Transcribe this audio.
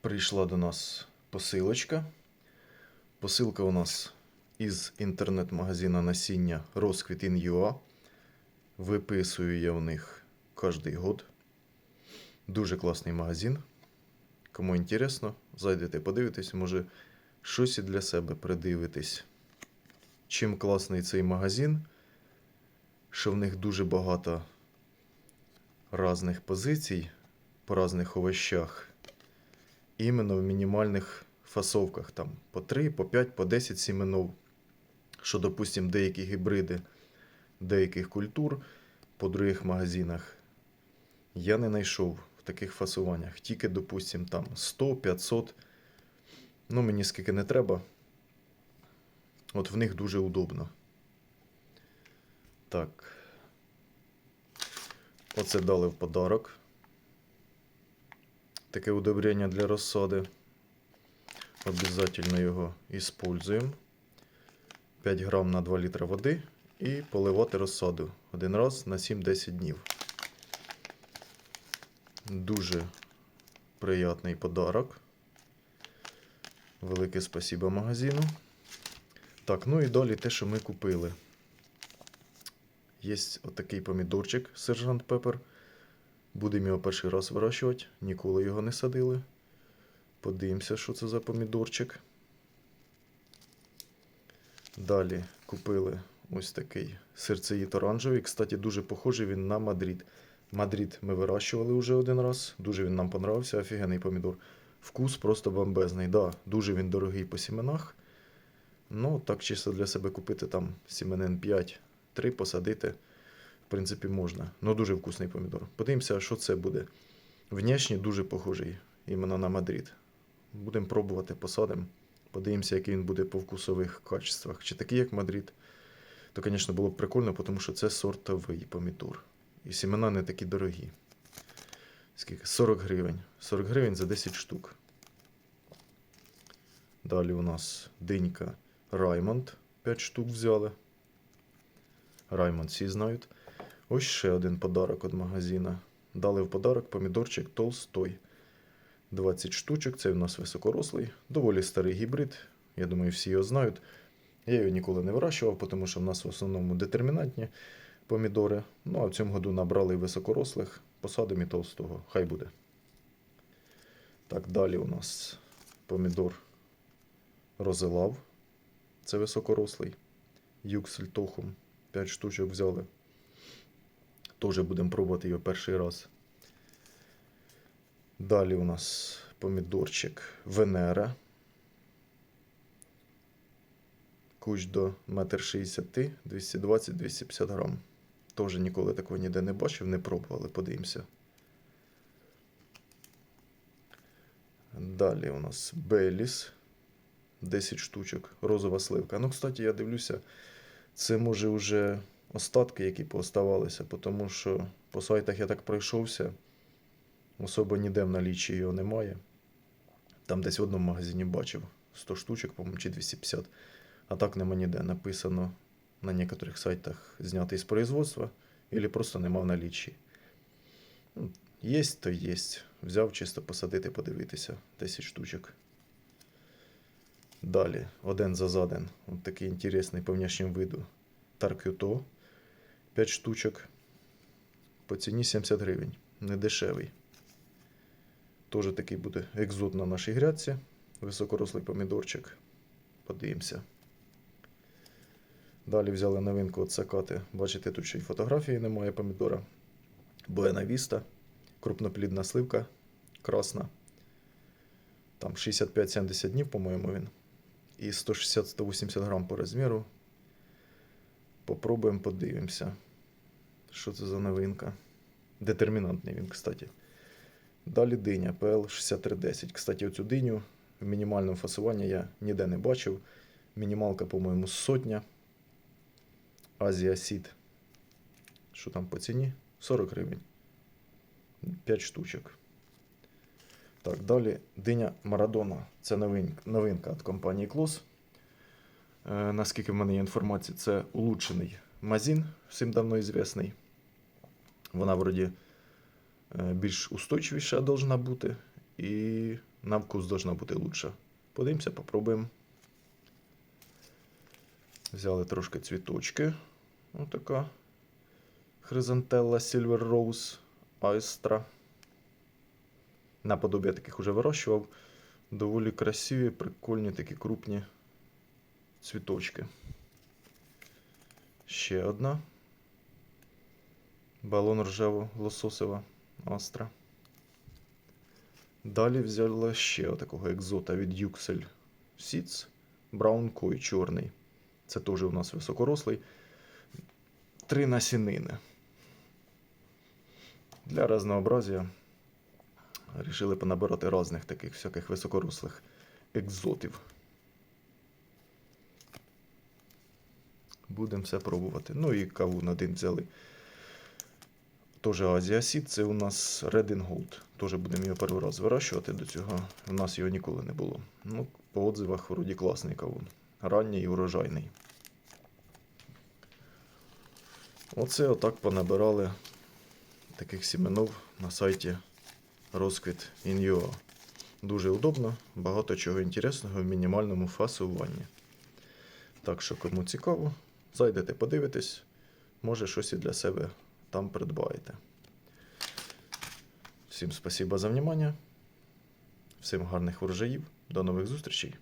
Прийшла до нас посилочка. Посилка у нас із інтернет-магазина насіння Розквіт.in.ua. Виписую я в них кожний год. Дуже класний магазин. Кому інтересно, зайдете, подивитесь, може щось і для себе придивитесь. Чим класний цей магазин, що в них дуже багато різних позицій по різних овощах. Іменно в мінімальних фасовках, там по 3, по 5, по 10 сіменов. Що, допустим, деякі гібриди деяких культур по других магазинах я не знайшов в таких фасуваннях. Тільки, допустим, там 100, 500. Ну, мені скільки не треба. От в них дуже удобно. Так. Оце дали в подарок. Таке удобрення для розсади. Обязательно його используємо. 5 грам на 2 літра води і поливати розсаду один раз на 7-10 днів. Дуже приятний подарок. Велике спасибо магазину. Так, ну і далі те, що ми купили. Є отакий помідорчик сержант Пепер. Будемо його перший раз вирощувати, ніколи його не садили. Подивимося, що це за помідорчик. Далі купили ось такий серцеїд оранжевий. Кстати, дуже похожий він на Мадрид. Мадрид ми вирощували вже один раз. Дуже він нам понравився, офігенний помідор. Вкус просто бомбезний. Да, дуже він дорогий по сіменах. Ну, так чисто для себе купити там сіменен 5, 3 посадити. Принципі, можна. Ну, дуже вкусний помідор. Подивимося, що це буде. Внешні дуже похожий іменно на Мадрид. Будемо пробувати, посадимо. Подивимося, який він буде по вкусових качествах. Чи такий, як Мадрид. То, звісно, було б прикольно, тому що це сортовий помідор. І сімена не такі дорогі. Скільки? 40 гривень. 40 гривень за 10 штук. Далі у нас динька Раймонд. 5 штук взяли. Раймонд всі знають. Ось ще один подарок від магазина. Дали в подарок помідорчик Толстой. 20 штучок. Це у нас високорослий, доволі старий гібрид. Я думаю, всі його знають. Я його ніколи не вирощував, тому що в нас в основному детермінантні помідори. Ну а в цьому году набрали високорослих, посадимо і толстого. Хай буде. Так, далі у нас помідор Розелав. Це високорослий. Юксель Тохум. 5 штучок взяли. Теж будемо пробувати його перший раз. Далі у нас помідорчик Венера. Кущ до 1,60 м, 220-250 грам. Теж ніколи такого ніде не бачив, не пробували, подивимося. Далі у нас Беліс. 10 штучок, розова сливка. Ну, кстати, я дивлюся, це може вже остатки, які пооставалися, тому що по сайтах я так пройшовся. Особо ніде в наліччі його немає. Там десь в одному магазині бачив 100 штучок, по-моєму, чи 250. А так нема ніде. Написано на некоторих сайтах знятий з производства, або просто нема в наліччі. Ну, Є, то є. Взяв чисто посадити, подивитися. 10 штучок. Далі, один за заден. Ось такий інтересний по внешньому виду. Таркюто. 5 штучок. По ціні 70 гривень. Не дешевий. Теж такий буде екзот на нашій грядці. Високорослий помідорчик. Подивимося. Далі взяли новинку от сакати. Бачите, тут ще й фотографії немає помідора. Буена Віста. Крупноплідна сливка. Красна. Там 65-70 днів, по-моєму, він. І 160-180 грам по розміру. Попробуємо, подивимося. Що це за новинка? Детермінантний він, кстати. Далі диня PL6310. Кстати, оцю диню в мінімальному фасуванні я ніде не бачив. Мінімалка, по-моєму, сотня. Азія Сід. Що там по ціні? 40 гривень. 5 штучок. Так, далі диня Марадона. Це новин, новинка від компанії Клос. Е, наскільки в мене є інформація, це улучшений мазін, всім давно звісний. Вона вроді е, більш устойчивіша должна бути. і на вкус должна бути лучша. Подивимося, попробуємо. Взяли трошки цвіточки. Отака. Хризантелла Silver Rose Aestra. Наподобі я таких уже вирощував. Доволі красиві, прикольні такі крупні цвіточки. Ще одна. Балон ржево-лососева Астра. Далі взяла ще отакого екзота від Юксель Seeds. Браун Кой чорний. Це теж у нас високорослий. Три насінини. Для разнообразия Рішили понабирати різних таких всяких високорослих екзотів. Будемо все пробувати. Ну і кавун один взяли. Тоже Азія Сід, це у нас Red in Gold. Будемо його перший раз вирощувати до цього. У нас його ніколи не було. Ну, по отзивах вроді класний кавун. Ранній і урожайний. Оце отак понабирали таких сіменов на сайті Розквіт in.ua. Дуже удобно, багато чого інтересного в мінімальному фасуванні. Так що, кому цікаво, зайдете, подивитесь, може щось і для себе там придбаєте. Всім спасіба за внимання. Всім гарних врожаїв. До нових зустрічей.